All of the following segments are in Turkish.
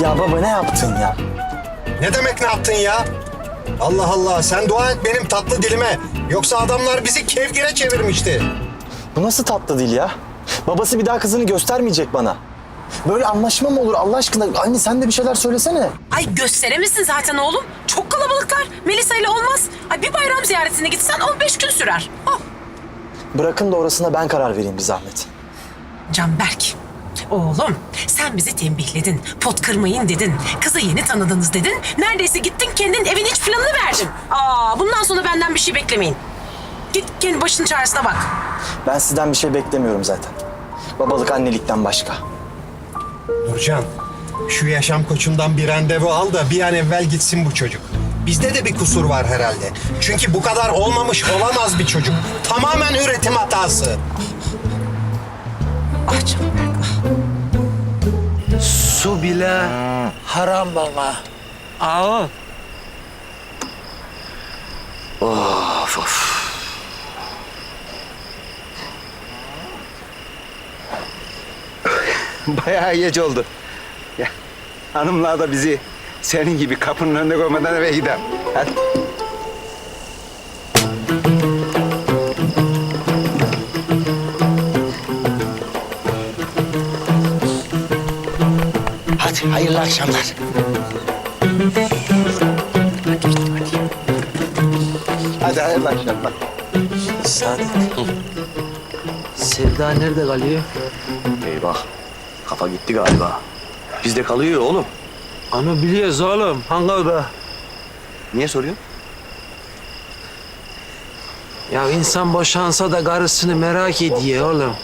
Ya baba ne yaptın ya? Ne demek ne yaptın ya? Allah Allah sen dua et benim tatlı dilime. Yoksa adamlar bizi kevgire çevirmişti. Bu nasıl tatlı dil ya? Babası bir daha kızını göstermeyecek bana. Böyle anlaşma mı olur Allah aşkına? Anne sen de bir şeyler söylesene. Ay gösteremezsin zaten oğlum. Çok kalabalıklar. Melisa ile olmaz. Ay bir bayram ziyaretine gitsen 15 gün sürer. Oh. Bırakın da orasına ben karar vereyim bir zahmet. Canberk. Oğlum sen bizi tembihledin. Pot kırmayın dedin. Kızı yeni tanıdınız dedin. Neredeyse gittin kendin evin iç planını verdin. Aa bundan sonra benden bir şey beklemeyin. Git kendi başının çaresine bak. Ben sizden bir şey beklemiyorum zaten. Babalık annelikten başka. Nurcan şu yaşam koçundan bir randevu al da bir an evvel gitsin bu çocuk. Bizde de bir kusur var herhalde. Çünkü bu kadar olmamış olamaz bir çocuk. Tamamen üretim hatası. Ah Canberk. Su bile haram baba. Aa. Of of. Bayağı geç oldu. Ya, hanımlar da bizi senin gibi kapının önüne koymadan eve gidelim. Hadi. Hadi hayırlı akşamlar. Hadi hayırlı akşamlar. Sadık. Sevda nerede kalıyor? Eyvah. Kafa gitti galiba. Bizde kalıyor oğlum. Onu biliyoruz oğlum. Hangi oda? Niye soruyorsun? Ya insan boşansa da karısını merak ediyor oğlum.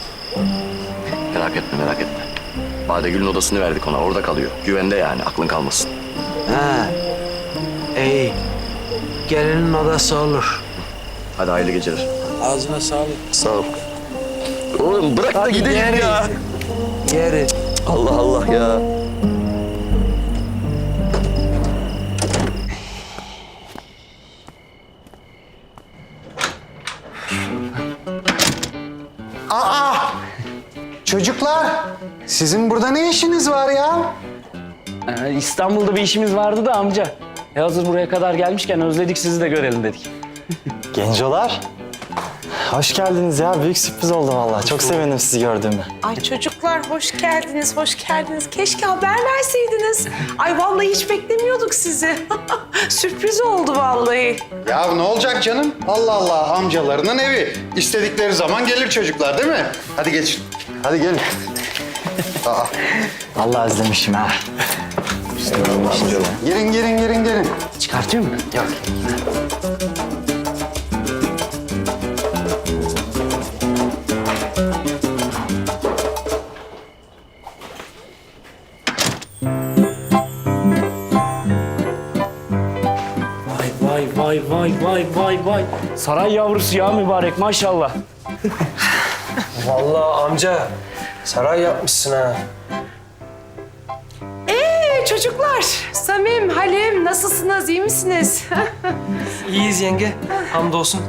Merak etme merak etme. Badegül'ün odasını verdik ona. Orada kalıyor. Güvende yani. Aklın kalmasın. Ha. İyi. Gelinin odası olur. Hadi hayırlı geceler. Ağzına sağlık. Sağ ol. Oğlum bırak da Hadi gidelim yeriz. ya. Geri. Allah Allah ya. Çocuklar sizin burada ne işiniz var ya? Ee, İstanbul'da bir işimiz vardı da amca. E hazır buraya kadar gelmişken özledik sizi de görelim dedik. Gencolar. Hoş geldiniz ya. Büyük sürpriz oldu vallahi. Çok sevindim sizi gördüğüme. Ay çocuklar hoş geldiniz, hoş geldiniz. Keşke haber verseydiniz. Ay vallahi hiç beklemiyorduk sizi. Sürpriz oldu vallahi. Ya ne olacak canım? Allah Allah amcalarının evi. İstedikleri zaman gelir çocuklar değil mi? Hadi geçin. Hadi gelin. Aa, Vallahi özlemişim ha. girin girin girin girin. Çıkartıyor mu? Yok. Vay vay vay vay vay. Saray yavrusu ya mübarek maşallah. Vallahi amca saray yapmışsın ha. Ee çocuklar, Samim, Halim nasılsınız, iyi misiniz? İyiyiz yenge. Hamdolsun.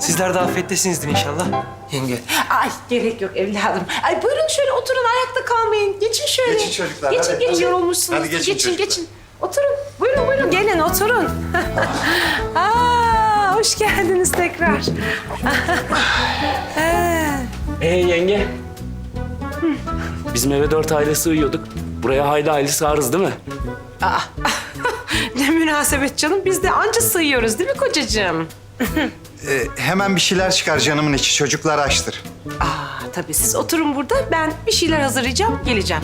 Sizler de afiyettesinizdir inşallah. Yenge. Ay gerek yok evladım. Ay buyurun şöyle oturun, ayakta kalmayın. Geçin şöyle. Geçin çocuklar, Geçin, hadi, geçin. hadi. Yorulmuşsunuz. Hadi geçin geçin, çocuklar. geçin. Oturun. Oturun. Aa, hoş geldiniz tekrar. Ee, Ee yenge. Bizim eve dört aile sığıyorduk. Buraya hayli hayli sığarız değil mi? ne münasebet canım. Biz de anca sığıyoruz değil mi kocacığım? Ee, hemen bir şeyler çıkar canımın içi. Çocuklar açtır. Aa, tabii siz oturun burada. Ben bir şeyler hazırlayacağım, geleceğim.